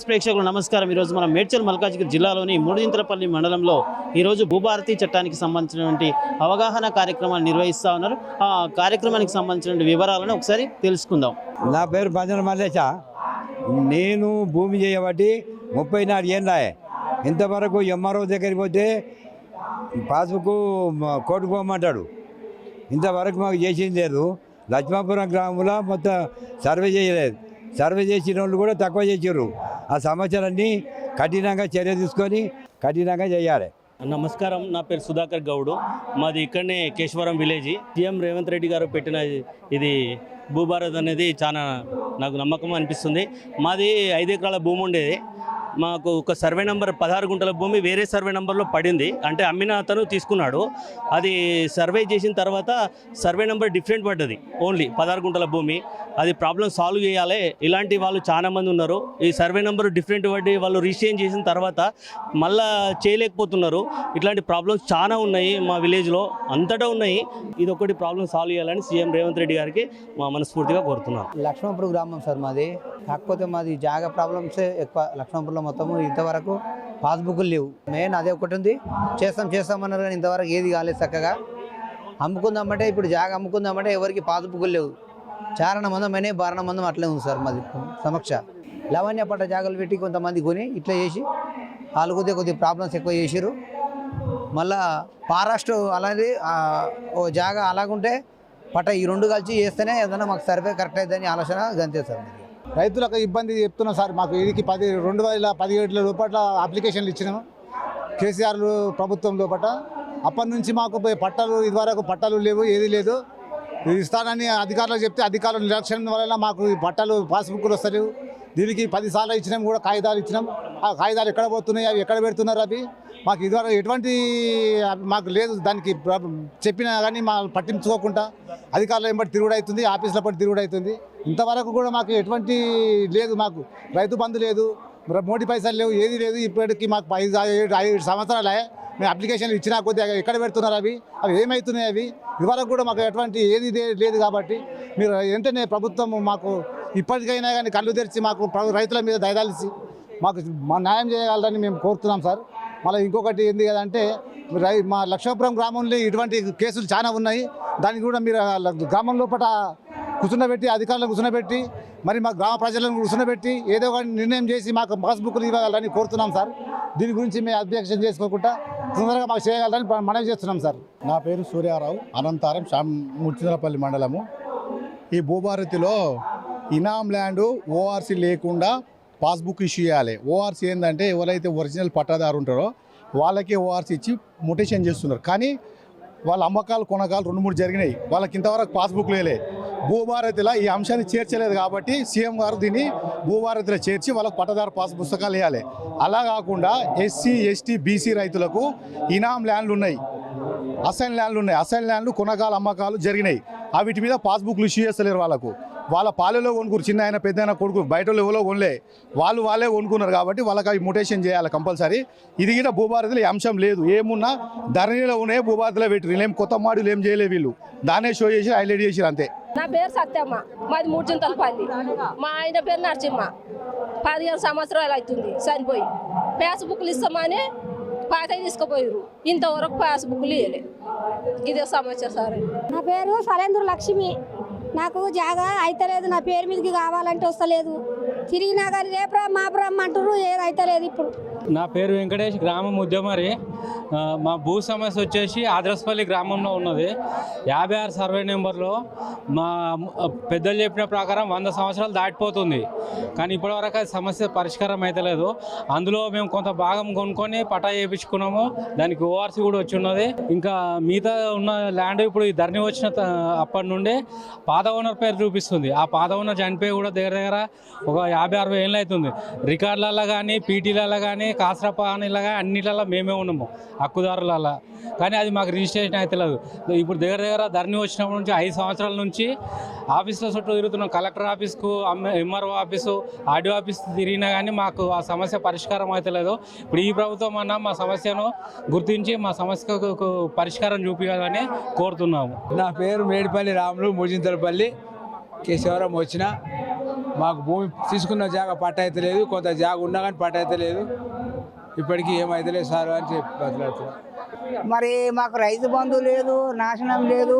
News ప్రేక్షకులు నమస్కారం. ఈరోజు మనం మేడ్చల్ మల్కాజ్గిరి జిల్లాలోని మూడింతలపల్లి మండలంలో ఈరోజు భూభారతి చట్టానికి సంబంధించినటువంటి అవగాహన కార్యక్రమాన్ని నిర్వహిస్తూ ఉన్నారు. ఆ కార్యక్రమానికి సంబంధించిన వివరాలను ఒకసారి తెలుసుకుందాం. నా పేరు భజన మల్లేశ. నేను భూమి చేయబట్టి ముప్పై నాలుగు ఏళ్ళాయే. ఇంతవరకు ఎంఆర్ఓ దగ్గరికి పోతే పాస్బుక్ కోర్టుకు ఇంతవరకు మాకు చేసింది లేదు. లక్ష్మాపురం గ్రామంలో మొత్తం సర్వే చేయలేదు. సర్వే చేసిన వాళ్ళు కూడా తక్కువ చేసారు ఆ సమస్యలన్నీ కఠినంగా చర్య తీసుకొని కఠినంగా చేయాలి. నమస్కారం నా పేరు సుధాకర్ గౌడు. మాది ఇక్కడనే కేశవరం విలేజ్. సీఎం రేవంత్ రెడ్డి గారు పెట్టిన ఇది భూభారత్ అనేది చాలా నాకు నమ్మకం అనిపిస్తుంది. మాది ఐదు ఎకరాల భూమి ఉండేది. మాకు ఒక సర్వే నెంబర్ పదహారు గుంటల భూమి వేరే సర్వే నెంబర్లో పడింది. అంటే అమ్మిన అతను తీసుకున్నాడు. అది సర్వే చేసిన తర్వాత సర్వే నెంబర్ డిఫరెంట్ పడ్డది. ఓన్లీ పదహారు గుంటల భూమి. అది ప్రాబ్లం సాల్వ్ చేయాలి. ఇలాంటి వాళ్ళు చాలా మంది ఉన్నారు. ఈ సర్వే నెంబర్ డిఫరెంట్ పడి వాళ్ళు రీచేంజ్ చేసిన తర్వాత మళ్ళా చేయలేకపోతున్నారు. ఇట్లాంటి ప్రాబ్లమ్స్ చాలా ఉన్నాయి మా విలేజ్లో. అంతటా ఉన్నాయి. ఇది ఒకటి ప్రాబ్లం సాల్వ్ చేయాలని సీఎం రేవంత్ రెడ్డి గారికి మా మనస్ఫూర్తిగా కోరుతున్నాం లక్ష్మణపూర్ గ్రామం సార్ మాది. కాకపోతే మాది జాగా ప్రాబ్లమ్సే ఎక్కువ లక్ష్మణపూర్లో మొత్తము ఇంతవరకు పాస్బుక్లు లేవు. మెయిన్ అదే ఒకటి ఉంది చేస్తాం చేస్తామన్నారు కానీ ఇంతవరకు ఏది కాలేదు చక్కగా. అమ్ముకుందామంటే ఇప్పుడు జాగా అమ్ముకుందామంటే ఎవరికి పాస్బుక్లు లేవు. చారణ మందం అనే బారణ మందం అట్లే ఉంది సార్ మాది సమక్ష. లవణ్య పట్ట జాగాలు పెట్టి కొంతమంది కొని ఇట్లా చేసి వాళ్ళు కొద్దిగా కొద్దిగా ప్రాబ్లమ్స్ ఎక్కువ చేసిరు మళ్ళా ఫారెస్ట్ అలాగే ఓ జాగా అలాగుంటే పట్ట ఈ రెండు కలిసి చేస్తేనే ఏదైనా మాకు సర్వే కరెక్ట్ అవుతుందని ఆలోచన గంతే సార్ రైతులకు ఇబ్బంది చెప్తున్నాం సార్. మాకు ఇది పది రెండు వేల పదిహేడుల లోపల అప్లికేషన్లు ఇచ్చినాము కేసీఆర్ ప్రభుత్వం లోపల. అప్పటి నుంచి మాకు పట్టాలు ఇదివరకు పట్టాలు లేవు ఏది లేదు. ఇస్తానని అధికారులు చెప్తే అధికారుల నిర్లక్ష్యం వలన మాకు ఈ పట్టాలు పాస్బుక్లు వస్తలేవు. దీనికి పదిసార్లు ఇచ్చినాం కూడా కాగితాలు ఇచ్చినాం. ఆ కాగితాలు ఎక్కడ పోతున్నాయి? అవి ఎక్కడ పెడుతున్నారు అవి? మాకు ఇదివరకు ఎటువంటి మాకు లేదు దానికి చెప్పినా కానీ మా పట్టించుకోకుండా అధికారులు ఎంబడి తిరుగుడు అవుతుంది ఆఫీసుల పట్టి తిరుగుడు అవుతుంది ఇంతవరకు కూడా మాకు ఎటువంటి లేదు మాకు. రైతు బంధు లేదు. మోటి మోడీ పైసలు లేవు ఏది లేదు. ఇప్పటికి మాకు ఐదు ఐదు ఐదు సంవత్సరాలే. మేము అప్లికేషన్లు ఇచ్చినా కొద్దిగా ఎక్కడ పెడుతున్నారు అవి? అవి ఏమవుతున్నాయి అవి? ఇదివరకు కూడా మాకు ఎటువంటి ఏది లేదు కాబట్టి మీరు వెంటనే ప్రభుత్వం మాకు ఇప్పటికైనా కానీ కళ్ళు తెరిచి మాకు రైతుల మీద దయదాల్చి మాకు మా న్యాయం చేయగలరని మేము కోరుతున్నాం సార్. మళ్ళీ ఇంకొకటి ఏంది కదంటే రై మా లక్ష్మీపురం గ్రామంలో ఇటువంటి కేసులు చాలా ఉన్నాయి. దానికి కూడా మీరు గ్రామం లోపల కూర్చున్నబెట్టి అధికారులను కూర్చున్నబెట్టి మరి మా గ్రామ ప్రజలను కూర్చున్నబెట్టి ఏదో ఒక నిర్ణయం చేసి మాకు పాస్బుక్లు ఇవ్వగలరని కోరుతున్నాం సార్. దీని గురించి మేము అధ్యక్షం చేసుకోకుండా తొందరగా మాకు చేయగలరని మనవి చేస్తున్నాం సార్. నా పేరు సూర్యారావు అనంతారం శ్యామ్ ముర్చినపల్లి మండలము. ఈ భూభారతిలో ఇనాం ల్యాండ్ ఓఆర్సీ లేకుండా పాస్బుక్ ఇష్యూ చేయాలి. ఓఆర్సీ ఏంటంటే ఎవరైతే ఒరిజినల్ పట్టాదారు ఉంటారో వాళ్ళకే ఓఆర్సీ ఇచ్చి మొటేషన్ చేస్తున్నారు. కానీ వాళ్ళ అమ్మకాలు కొనకాలు రెండు మూడు జరిగినాయి. వాళ్ళకి ఇంతవరకు పాస్బుక్ లేలే. భూభారతిలో ఈ అంశాన్ని చేర్చలేదు కాబట్టి సీఎం గారు దీన్ని భూభారతిలో చేర్చి వాళ్ళకు పట్టదారు పాస్ పుస్తకాలు వేయాలి అలా కాకుండా ఎస్సీ ఎస్టీ బీసీ రైతులకు ఇనాం ల్యాండ్లు ఉన్నాయి. అసైన్ ల్యాండ్లు ఉన్నాయి. అసైన్ ల్యాండ్లు కొనకాలు అమ్మకాలు జరిగినాయి. ఆ వీటి మీద పాస్బుక్లు ఇష్యూ చేస్తలేరు వాళ్ళకు. వాళ్ళ పాలెలో కొనుక్కురు చిన్న ఆయన పెద్ద ఆయన కొడుకు బయట ఎవరో కొనలే. వాళ్ళు వాళ్ళే కొనుక్కున్నారు కాబట్టి వాళ్ళకి అవి ముటేషన్ చేయాలి కంపల్సరీ. ఇది కూడా భూభారతిలో అంశం లేదు. ఏమున్నా ధరణిలో ఉన్నాయి భూభారతిలో పెట్టిరు ఏం కొత్త మాడులు ఏం చేయలే వీళ్ళు. దానే షో చేసి హైలైట్ చేసిరు అంతే. నా పేరు సత్యమ్మ. మాది మూర్చింతలపల్లి మా ఆయన పేరు నరసింహ. పదిహేను సంవత్సరాలు అవుతుంది. చనిపోయి. ఫేస్బుక్లు ఇస్తామని పాత తీసుకుపోయారు ఇంతవరకు పాస్బుక్లు ఇవ్వలే ఇదే సమస్య సార్. నా పేరు సలేంద్ర లక్ష్మి. నాకు జాగా అయితలేదు. నా పేరు మీదకి కావాలంటే వస్తలేదు. తిరిగినా కానీ రేపు మా అంటారు ఏది ఇప్పుడు. నా పేరు వెంకటేష్ గ్రామం ఉద్యమరి. మా భూ సమస్య వచ్చేసి ఆద్రస్పల్లి గ్రామంలో ఉన్నది. యాభై ఆరు సర్వే నెంబర్లో మా పెద్దలు చెప్పిన ప్రకారం వంద సంవత్సరాలు దాటిపోతుంది. కానీ ఇప్పటివరకు అది సమస్య పరిష్కారం అయితే అందులో మేము కొంత భాగం కొనుక్కొని పటా చేయించుకున్నాము దానికి ఓఆర్సీ కూడా వచ్చి ఉన్నది. ఇంకా మిగతా ఉన్న ల్యాండ్ ఇప్పుడు ఈ ధరణి వచ్చిన త- అప్పటి నుండి పాత ఓనర్ పేరు చూపిస్తుంది. ఆ పాత ఓనర్ చనిపోయి కూడా దగ్గర దగ్గర ఒక యాభై అరవై ఏళ్ళు అవుతుంది. రికార్డులలో కానీ పీటీలలో కానీ కాసరా కానీ అన్నిటిలో మేమే ఉన్నాము హక్కుదారులలో. కానీ అది మాకు రిజిస్ట్రేషన్ అయితే ఇప్పుడు దగ్గర దగ్గర ధరణి వచ్చినప్పటి నుంచి ఐదు సంవత్సరాల నుంచి ఆఫీసుల చుట్టూ తిరుగుతున్నాం. కలెక్టర్ ఆఫీస్కు ఎంఆర్ఓ ఆఫీసు ఆర్డీఓ ఆఫీస్ తిరిగినా కానీ మాకు ఆ సమస్య పరిష్కారం అయితే ఇప్పుడు ఈ ప్రభుత్వం అన్న మా సమస్యను గుర్తించి మా సమస్యకు పరిష్కారం చూపించాలని కోరుతున్నాము. నా పేరు మేడిపల్లి రాములు మూజింతలపల్లి కేశవరం వచ్చిన మాకు భూమి తీసుకున్న జాగా పట్ట అయితే లేదు కొంత జాగా ఉన్నా కానీ పట్ట అయితే లేదు. ఇప్పటికీ ఏమైతే సార్ అని చెప్పి మాట్లాడుతున్నా. మరి మాకు రైతు బంధు లేదు నాశనం లేదు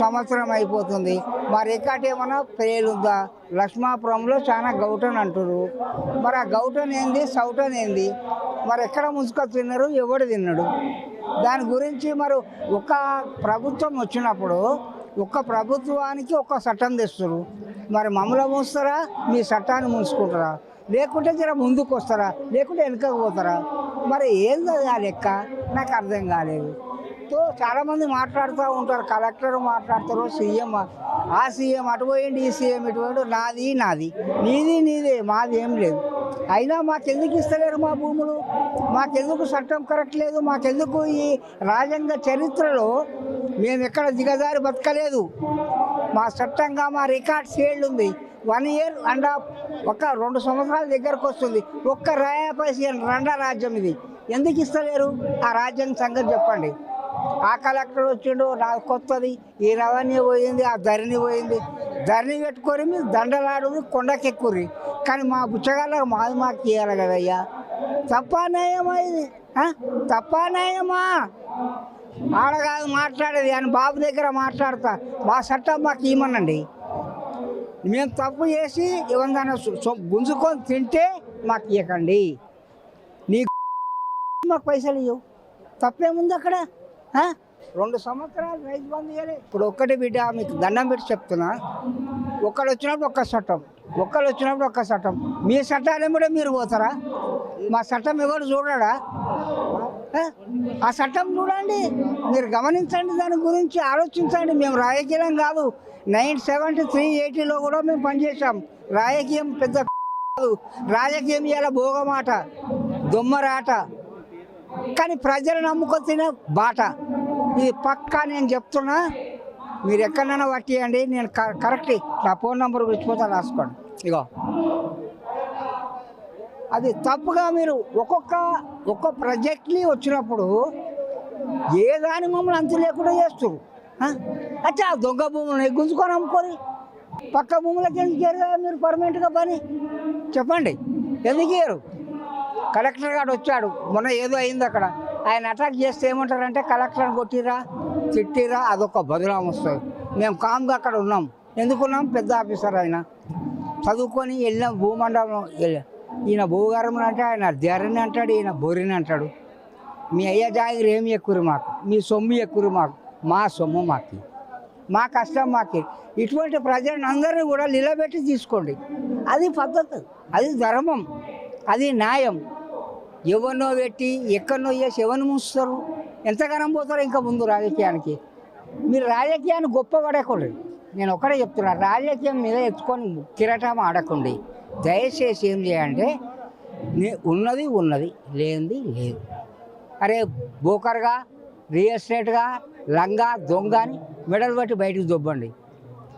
సంవత్సరం అయిపోతుంది. మరి ఎక్కట ఏమన్నా పేలుందా లక్ష్మాపురంలో చాలా గౌటన్ అంటారు మరి ఆ గౌటన్ ఏంది? సౌటన్ ఏంది? మరి ఎక్కడ ముసుక తిన్నారు? ఎవడు తిన్నాడు? దాని గురించి మరి ఒక ప్రభుత్వం వచ్చినప్పుడు ఒక్క ప్రభుత్వానికి ఒక్క చట్టం తెస్తారు మరి మమ్మల్ని మూస్తారా? మీ చట్టాన్ని ముంచుకుంటారా లేకుంటే జర ముందుకు వస్తారా లేకుంటే వెనుకకు పోతారా? మరి ఏందో ఆ లెక్క? నాకు అర్థం కాలేదు. సో చాలామంది మాట్లాడుతూ ఉంటారు. కలెక్టర్ మాట్లాడతారు సీఎం ఆ సీఎం అటు పోయండి ఈ సీఎం ఇటు నాది నాది. నీది నీదే మాది ఏం లేదు. అయినా మాకెందుకు ఇస్తలేరు మా భూములు? మాకెందుకు చట్టం కరెక్ట్ లేదు? మాకెందుకు ఈ రాజ్యాంగ చరిత్రలో మేము ఎక్కడ దిగజారి బతకలేదు? మా చట్టంగా మా రికార్డ్ సేల్డ్ ఉంది. వన్ ఇయర్ అండ్ హాఫ్ ఒక రెండు సంవత్సరాల దగ్గరకు వస్తుంది. ఒక్క రాయపైసి రెండో రాజ్యం ఇది. ఎందుకు ఇస్తలేరు? ఆ రాజ్యాంగ సంగతి చెప్పండి. ఆ కలెక్టర్ వచ్చిండు నాకు కొత్తది. ఈ రెవెన్యూ పోయింది ఆ ధరణి పోయింది. ధరణి పెట్టుకొని మీరు దండలాడు కొండకెక్కుర్రి. కానీ మా బుచ్చగాళ్ళకు మాది మాకు ఇవ్వాలి కదయ్యా. తప్పా న్యాయమా ఇది? తప్పా న్యాయమా? ఆడగాదు మాట్లాడేది అని బాబు దగ్గర మాట్లాడతా. మా చట్టం మాకు ఇవ్వమనండి మేము తప్పు చేసి ఏమన్నా గుంజుకొని తింటే మాకు ఇవ్వకండి నీ మాకు పైసలు ఇవ్వు తప్పేముంది అక్కడ? రెండు సంవత్సరాలు రైతు బంధు చేయాలి. ఇప్పుడు ఒక్కటి బిడ్డ మీకు దండం పెట్టి చెప్తున్నా. ఒక్కడు వచ్చినప్పుడు ఒక్క చట్టం. ఒక్కరు వచ్చినప్పుడు ఒక్క చట్టం. మీ చట్టాలు కూడా మీరు పోతారా? మా చట్టం ఎవరు చూడడా? ఆ? ఆ చట్టం చూడండి. మీరు గమనించండి దాని గురించి ఆలోచించండి. మేము రాజకీయం కాదు. నైన్ సెవెంటీ త్రీ ఎయిటీలో కూడా మేము పనిచేసాం రాజకీయం పెద్ద కాదు. రాజకీయం ఇలా భోగమాట దొమ్మరాట. కానీ ప్రజలు నమ్ముకొచ్చిన తినే బాట. ఇది పక్కా నేను చెప్తున్నా మీరు ఎక్కడైనా పట్టియండి నేను క- కరెక్ట్ నా ఫోన్ నెంబర్ గుర్చిపోతా రాసుకోండి. ఇగో. అది తప్పుగా మీరు ఒక్కొక్క ఒక్క ప్రాజెక్ట్ని వచ్చినప్పుడు ఏ దాని మమ్మల్ని అంత లేకుండా చేస్తారు అచ్చా ఆ దొంగ భూములను గుంజుకొని అమ్ముకొని పక్క భూములకి ఎందుకు ఇయ్యరు మీరు పర్మనెంట్గా పని? చెప్పండి. ఎందుకు కలెక్టర్ గారు వచ్చాడు. మొన్న ఏదో అయింది అక్కడ. ఆయన అటాక్ చేస్తే ఏమంటారంటే కలెక్టర్ని కొట్టిరా తిట్టిరా అదొక బదులాం వస్తుంది. మేము కామ్గా అక్కడ ఉన్నాం. ఎందుకున్నాం పెద్ద ఆఫీసర్ ఆయన. చదువుకొని వెళ్ళినాం భూమండలం ఈయన భూగారం అంటే ఆయన ధరని అంటాడు ఈయన బొరిని అంటాడు. మీ అయ్య జాగిరి ఏమి ఎక్కురు మాకు? మీ సొమ్ము ఎక్కురు మాకు? మా సొమ్ము మాకి. మా కష్టం మాకి. ఇటువంటి ప్రజలను కూడా నిలబెట్టి తీసుకోండి. అది పద్ధతి. అది ధర్మం. అది న్యాయం. ఎవరినో పెట్టి ఎక్కడనో చేసి ఎవరిని ముంచుతారు ఎంతగానం పోతారో ఇంకా ముందు రాజకీయానికి. మీరు రాజకీయాన్ని గొప్ప పడకండి నేను ఒకటే చెప్తున్నా రాజకీయం మీద ఎత్తుకొని కిరటం ఆడకండి. దయచేసి ఏం చేయంటే నే- ఉన్నది ఉన్నది లేనిది లేదు. అరే బోకర్గా రియల్ ఎస్టేట్గా లంగా దొంగ అని మెడల్ బట్టి బయటకు దొబ్బండి.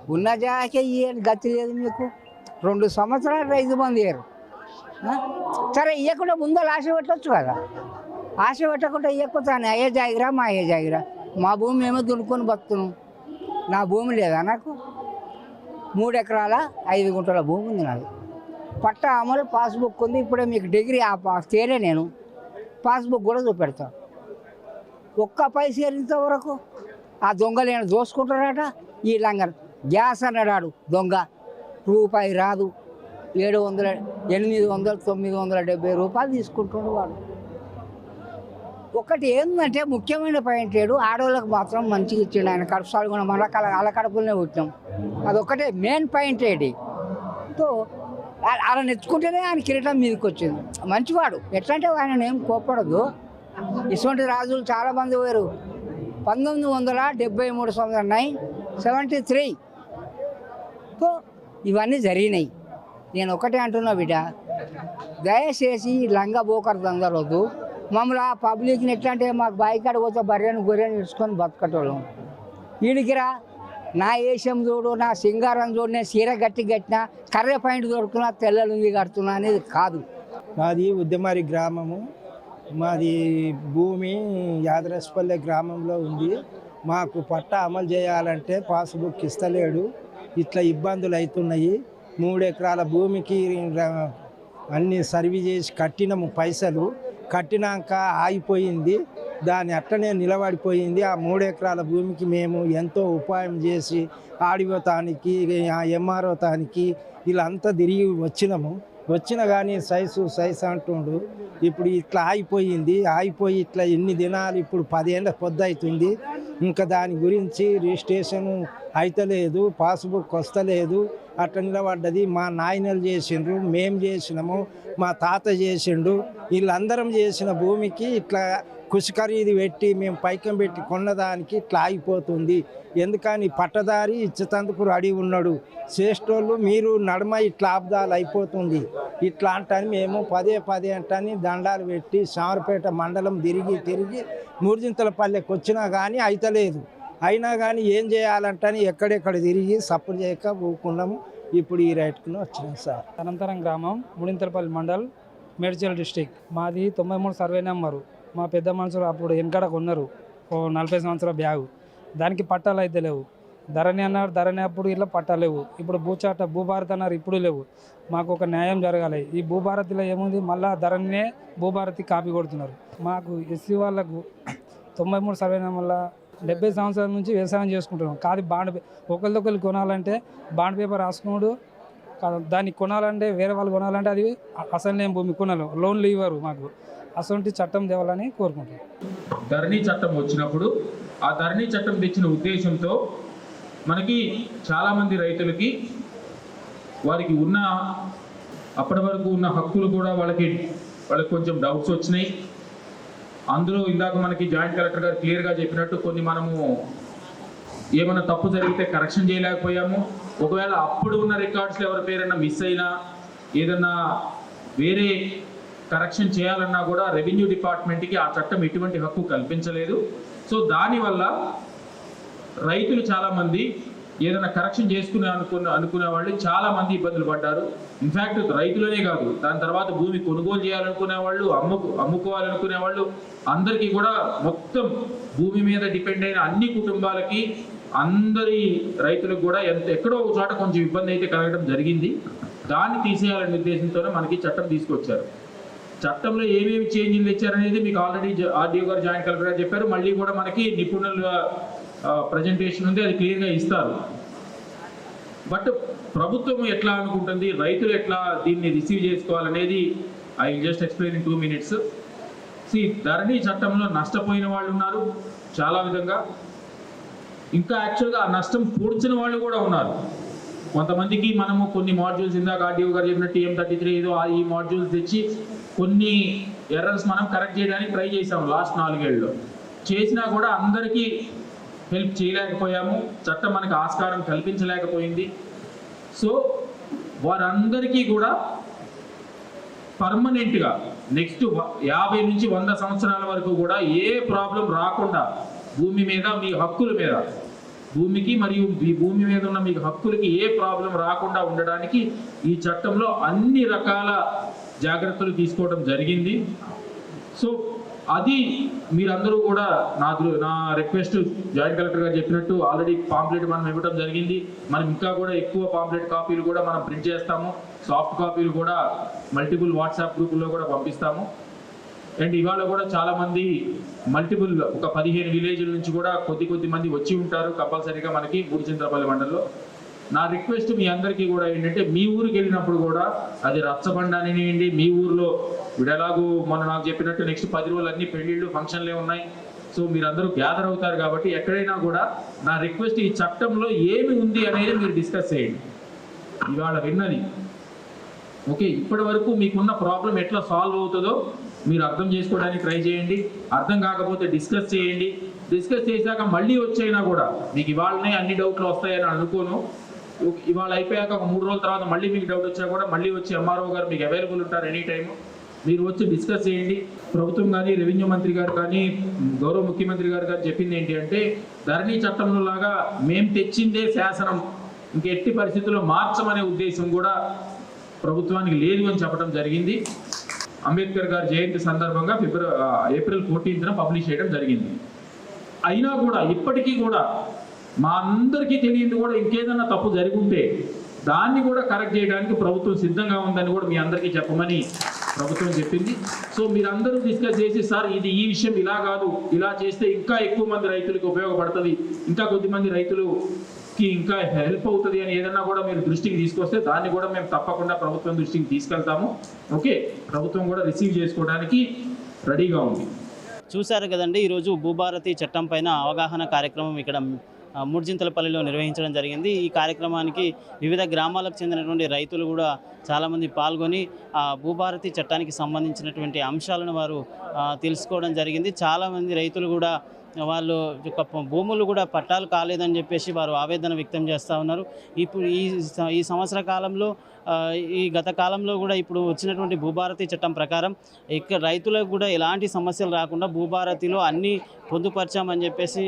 ఉన్న జాకే ఈ గతి లేదు మీకు? రెండు సంవత్సరాలు రైతు మంది సరే ఇవ్వకుండా ముందర ఆశ పెట్టచ్చు కదా. ఆశ పెట్టకుండా ఇవ్వకపోతాను అయ్యే జాగిరా మా అయ్యే జాగిరా? మా భూమి ఏమో దున్నుకొని బతున్నాం నా భూమి లేదా నాకు? మూడు ఎకరాల ఐదు గుంటల భూమి ఉంది నాది. పట్ట అమలు పాస్బుక్ ఉంది. ఇప్పుడే మీకు డిగ్రీ ఆ పా- తేలే నేను. పాస్బుక్ కూడా చూపెడతా. ఒక్క పైసలు వరకు ఆ దొంగలు నేను దోసుకుంటారట? ఈ లంగర్ గ్యాస్ అన్నాడు దొంగ. రూపాయి రాదు. ఏడు వందల ఎనిమిది వందల తొమ్మిది వందల డెబ్బై రూపాయలు తీసుకుంటుండు వాడు. ఒకటి ఏంటంటే ముఖ్యమైన పాయింట్ ఏడు ఆడవాళ్ళకి మాత్రం మంచిగా ఇచ్చిండు ఆయన. కడుపుసాలు కూడా మన కల అలకడుపులనే పుట్టినాం. అదొకటే మెయిన్ పాయింట్ ఏడి. సో అలా నెచ్చుకుంటేనే ఆయన కిరీటం మీదకి వచ్చింది మంచివాడు. ఎట్లా అంటే ఆయన ఏం కోప్పడదు. ఇటువంటి రాజులు చాలామంది పోయారు. పంతొమ్మిది వందల డెబ్బై మూడు సంవత్సరం నైన్ సెవెంటీ త్రీ. సో ఇవన్నీ జరిగినాయి. నేను ఒకటే అంటున్నా బిడ్డ. దయచేసి ఈ లంగా బోకర్ దందరొద్దు మమ్మల్ని ఆ పబ్లిక్ని ఎట్లా అంటే మాకు బాయికాడ పోతే బర్రెను గొర్రెను ఇచ్చుకొని బతకటోళ్ళం. వీడికిరా నా ఏషం చూడు నా సింగారం చూడు నేను చీర గట్టి కట్టినా కర్రె పాయింట్ దొరుకుతున్నా తెల్లలుంగి కడుతున్నా అనేది కాదు. మాది ఉద్యమారి గ్రామము. మాది భూమి యాదరస్పల్లె గ్రామంలో ఉంది. మాకు పట్టా అమలు చేయాలంటే పాస్బుక్ ఇస్తలేడు. ఇట్లా ఇబ్బందులు అవుతున్నాయి. మూడు ఎకరాల భూమికి అన్ని సర్వీ చేసి కట్టినము పైసలు. కట్టినాక ఆగిపోయింది. దాని అట్టనే నిలబడిపోయింది. ఆ మూడు ఎకరాల భూమికి మేము ఎంతో ఉపాయం చేసి ఆడియో తానికి ఆ ఎంఆర్ఓ తానికి వీళ్ళంతా తిరిగి వచ్చినాము. వచ్చిన కానీ సైజు సైజు అంటుండు ఇప్పుడు ఇట్లా ఆగిపోయింది ఆగిపోయి ఇట్లా ఎన్ని దినాలు ఇప్పుడు పదేళ్ళ పొద్దు ఇంకా దాని గురించి రిజిస్ట్రేషన్ అయితలేదు పాస్బుక్ వస్తలేదు. అట్లా నిలబడ్డది మా నాయనలు చేసిండ్రు మేము చేసినాము మా తాత చేసిండు. వీళ్ళందరం చేసిన భూమికి ఇట్లా కుసికరీది పెట్టి మేము పైకం పెట్టి కొన్నదానికి ఇట్లా ఆగిపోతుంది. ఎందుకని పట్టదారి ఇచ్చేతందుకు రెడీ ఉన్నాడు. శ్రేష్ఠోళ్ళు మీరు నడమ ఇట్లా అబ్దాలు అయిపోతుంది. ఇట్లా అంటని మేము పదే పదే అంటని దండాలు పెట్టి సామరపేట మండలం తిరిగి తిరిగి మూర్జింతలపల్లెకి వచ్చినా కానీ అయితలేదు. అయినా కానీ ఏం చేయాలంటని ఎక్కడెక్కడ తిరిగి సపోర్ట్ చేయక ఊకున్నాము ఇప్పుడు ఈ రేట్కును వచ్చినాం సార్. అనంతరం గ్రామం ముడింతలపల్లి మండల్ మేడ్చల్ డిస్టిక్. మాది తొంభై మూడు సర్వే నెంబరు. మా పెద్ద మనుషులు అప్పుడు వెనకడ కొన్నారు? ఓ నలభై సంవత్సరాల బ్యాగు. దానికి పట్టాలు అయితే లేవు. ధరణి అన్నారు ధరణి అప్పుడు ఇట్లా పట్టలేవు ఇప్పుడు భూచాట భూభారత్ అన్నారు ఇప్పుడు లేవు. మాకు ఒక న్యాయం జరగాలి. ఈ భూభారతిలో ఏముంది? మళ్ళా ధరణినే భూభారతి కాపీ కొడుతున్నారు. మాకు ఎస్సీ వాళ్ళకు తొంభై మూడు సర్వే నెంబర్ల డెబ్బై సంవత్సరాల నుంచి వ్యవసాయం చేసుకుంటున్నాం. కాదు బాండ్ పే- ఒకరిదొకరు కొనాలంటే బాండ్ పేపర్ రాసుకున్నాడు. దాన్ని కొనాలంటే వేరే వాళ్ళు కొనాలంటే అది అసలు నేను భూమి కొనలేము లోన్లు ఇవ్వరు మాకు. అసలు చట్టం తేవాలని కోరుకుంటున్నాం. ధరణి చట్టం వచ్చినప్పుడు ఆ ధరణి చట్టం తెచ్చిన ఉద్దేశంతో మనకి చాలామంది రైతులకి వారికి ఉన్న అప్పటి వరకు ఉన్న హక్కులు కూడా వాళ్ళకి వాళ్ళకి కొంచెం డౌట్స్ వచ్చినాయి. అందులో ఇందాక మనకి జాయింట్ కలెక్టర్ గారు క్లియర్గా చెప్పినట్టు కొన్ని మనము ఏమైనా తప్పు జరిగితే కరెక్షన్ చేయలేకపోయాము. ఒకవేళ అప్పుడు ఉన్న రికార్డ్స్లో ఎవరి పేరైనా మిస్ అయినా ఏదన్నా వేరే కరెక్షన్ చేయాలన్నా కూడా రెవెన్యూ డిపార్ట్మెంట్కి ఆ చట్టం ఎటువంటి హక్కు కల్పించలేదు. సో దానివల్ల రైతులు చాలామంది ఏదైనా కరెక్షన్ చేసుకునే అనుకున్న అనుకునే వాళ్ళు చాలా మంది ఇబ్బందులు పడ్డారు. ఇన్ఫ్యాక్ట్ రైతులనే కాదు. దాని తర్వాత భూమి కొనుగోలు చేయాలనుకునే వాళ్ళు అమ్ముకు అమ్ముకోవాలనుకునే వాళ్ళు అందరికీ కూడా మొత్తం భూమి మీద డిపెండ్ అయిన అన్ని కుటుంబాలకి అందరి రైతులకు కూడా ఎంత ఎక్కడో ఒక చోట కొంచెం ఇబ్బంది అయితే కలగడం జరిగింది. దాన్ని తీసేయాలనే ఉద్దేశంతోనే మనకి చట్టం తీసుకొచ్చారు. చట్టంలో ఏమేమి చేంజ్లు తెచ్చారనేది మీకు ఆల్రెడీ ఆర్డీఓ గారు జాయింట్ కలెక్టర్ గారు చెప్పారు. మళ్ళీ కూడా మనకి నిపుణుల ప్రజెంటేషన్ ఉంది అది క్లియర్గా ఇస్తారు. బట్ ప్రభుత్వం ఎట్లా అనుకుంటుంది రైతులు ఎట్లా దీన్ని రిసీవ్ చేసుకోవాలనేది I just explain in two minutes see Dharani చట్టంలో నష్టపోయిన వాళ్ళు ఉన్నారు చాలా విధంగా. ఇంకా యాక్చువల్గా ఆ నష్టం పూడ్చిన వాళ్ళు కూడా ఉన్నారు. కొంతమందికి మనము కొన్ని మాడ్యూల్స్ ఇందాక ఆర్డీఓ గారు చెప్పిన టీఎం థర్టీ త్రీ ఏదో ఆ- ఈ మాడ్యూల్స్ తెచ్చి కొన్ని ఎర్రర్స్ మనం కరెక్ట్ చేయడానికి ట్రై చేసాం లాస్ట్ నాలుగేళ్ళలో. చేసినా కూడా అందరికీ హెల్ప్ చేయలేకపోయాము చట్టం మనకు ఆస్కారం కల్పించలేకపోయింది. సో వారందరికీ కూడా పర్మనెంట్గా నెక్స్ట్ యాభై నుంచి వంద సంవత్సరాల వరకు కూడా ఏ ప్రాబ్లం రాకుండా భూమి మీద మీ హక్కుల మీద భూమికి మరియు ఈ భూమి మీద ఉన్న మీ హక్కులకి ఏ ప్రాబ్లం రాకుండా ఉండడానికి ఈ చట్టంలో అన్ని రకాల జాగ్రత్తలు తీసుకోవడం జరిగింది. సో అది మీరందరూ కూడా నా నా రిక్వెస్ట్ జాయింట్ కలెక్టర్ గారు చెప్పినట్టు ఆల్రెడీ పాంప్లెట్ మనం ఇవ్వడం జరిగింది. మనం ఇంకా కూడా ఎక్కువ పాంప్లెట్ కాపీలు కూడా మనం ప్రింట్ చేస్తాము. సాఫ్ట్ కాపీలు కూడా మల్టిపుల్ వాట్సాప్ గ్రూపుల్లో కూడా పంపిస్తాము. అండ్ ఇవాళ కూడా చాలామంది మల్టిపుల్ ఒక పదిహేను విలేజ్ల నుంచి కూడా కొద్ది కొద్ది మంది వచ్చి ఉంటారు. కంపల్సరీగా మనకి బూడిచింతపల్లి మండలంలో. నా రిక్వెస్ట్ మీ అందరికీ కూడా ఏంటంటే మీ ఊరికి వెళ్ళినప్పుడు కూడా అది రచ్చబండ అనివ్వండి మీ ఊర్లో ఇప్పుడు ఎలాగూ మొన్న నాకు చెప్పినట్టు నెక్స్ట్ పది రోజులు అన్ని పెళ్ళిళ్ళు ఫంక్షన్లే ఉన్నాయి. సో మీరందరూ గ్యాదర్ అవుతారు కాబట్టి ఎక్కడైనా కూడా నా రిక్వెస్ట్ ఈ చట్టంలో ఏమి ఉంది అనేది మీరు డిస్కస్ చేయండి. ఇవాళ విన్నది. ఓకే ఇప్పటి వరకు మీకున్న ప్రాబ్లం ఎట్లా సాల్వ్ అవుతుందో మీరు అర్థం చేసుకోవడానికి ట్రై చేయండి. అర్థం కాకపోతే డిస్కస్ చేయండి. డిస్కస్ చేశాక మళ్ళీ వచ్చైనా కూడా మీకు ఇవాళనే అన్ని డౌట్లు వస్తాయని అనుకోను. ఇవాళ అయిపోయాక ఒక మూడు రోజుల తర్వాత మళ్ళీ మీకు డౌట్ వచ్చినా కూడా మళ్ళీ వచ్చి ఎంఆర్ఓ గారు మీకు అవైలబుల్ ఉంటారు ఎనీ టైం మీరు వచ్చి డిస్కస్ చేయండి. ప్రభుత్వం కానీ రెవెన్యూ మంత్రి గారు కానీ గౌరవ ముఖ్యమంత్రి గారు కానీ చెప్పింది ఏంటి అంటే ధరణి చట్టంలో లాగా మేము తెచ్చిందే శాసనం. ఇంక ఎట్టి పరిస్థితుల్లో మార్చమనే ఉద్దేశం కూడా ప్రభుత్వానికి లేదు అని చెప్పడం జరిగింది. అంబేద్కర్ గారి జయంతి సందర్భంగా ఫిబ్రవరి ఏప్రిల్ ఫోర్టీన్త్న పబ్లిష్ చేయడం జరిగింది. అయినా కూడా ఇప్పటికీ కూడా మా అందరికీ తెలియదు కూడా ఇంకేదన్నా తప్పు జరిగి ఉంటే దాన్ని కూడా కరెక్ట్ చేయడానికి ప్రభుత్వం సిద్ధంగా ఉందని కూడా మీ అందరికీ చెప్పమని ప్రభుత్వం చెప్పింది. సో మీరందరూ డిస్కస్ చేసి సార్ ఇది ఈ విషయం ఇలా కాదు. ఇలా చేస్తే ఇంకా ఎక్కువ మంది రైతులకు ఉపయోగపడుతుంది. ఇంకా కొద్దిమంది రైతులుకి ఇంకా హెల్ప్ అవుతుంది అని ఏదన్నా కూడా మీరు దృష్టికి తీసుకొస్తే దాన్ని కూడా మేము తప్పకుండా ప్రభుత్వం దృష్టికి తీసుకెళ్తాము. ఓకే? ప్రభుత్వం కూడా రిసీవ్ చేసుకోవడానికి రెడీగా ఉంది. చూశారు కదండి ఈరోజు భూభారతి చట్టం పైన అవగాహన కార్యక్రమం ఇక్కడ మూడ్జింతలపల్లిలో నిర్వహించడం జరిగింది. ఈ కార్యక్రమానికి వివిధ గ్రామాలకు చెందినటువంటి రైతులు కూడా చాలామంది పాల్గొని ఆ భూభారతి చట్టానికి సంబంధించినటువంటి అంశాలను వారు తెలుసుకోవడం జరిగింది. చాలామంది రైతులు కూడా వాళ్ళు భూములు కూడా పట్టాలు కాలేదని చెప్పేసి వారు ఆవేదన వ్యక్తం చేస్తూ ఉన్నారు. ఇప్పుడు ఈ ఈ సంవత్సర కాలంలో ఈ గత కాలంలో కూడా ఇప్పుడు వచ్చినటువంటి భూభారతి చట్టం ప్రకారం ఇక్కడ రైతులకు కూడా ఎలాంటి సమస్యలు రాకుండా భూభారతిలో అన్ని పొందుపరిచామని చెప్పేసి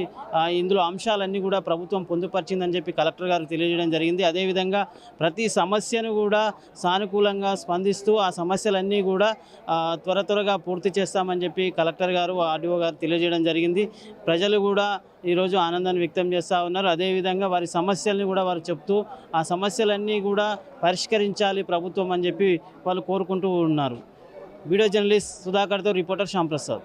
ఇందులో అంశాలన్నీ కూడా ప్రభుత్వం పొందుపరిచిందని చెప్పి కలెక్టర్ గారు తెలియజేయడం జరిగింది. అదేవిధంగా ప్రతి సమస్యను కూడా సానుకూలంగా స్పందిస్తూ ఆ సమస్యలన్నీ కూడా త్వర త్వరగా పూర్తి చేస్తామని చెప్పి కలెక్టర్ గారు ఆర్డీఓ గారు తెలియజేయడం జరిగింది. ప్రజలు కూడా ఈరోజు ఆనందాన్ని వ్యక్తం చేస్తూ ఉన్నారు. అదేవిధంగా వారి సమస్యల్ని కూడా వారు చెప్తూ ఆ సమస్యలన్నీ కూడా పరిష్కరించాలి ప్రభుత్వం అని చెప్పి వాళ్ళు కోరుకుంటూ ఉన్నారు. Video journalist సుధాకర్తో reporter Shyamprasad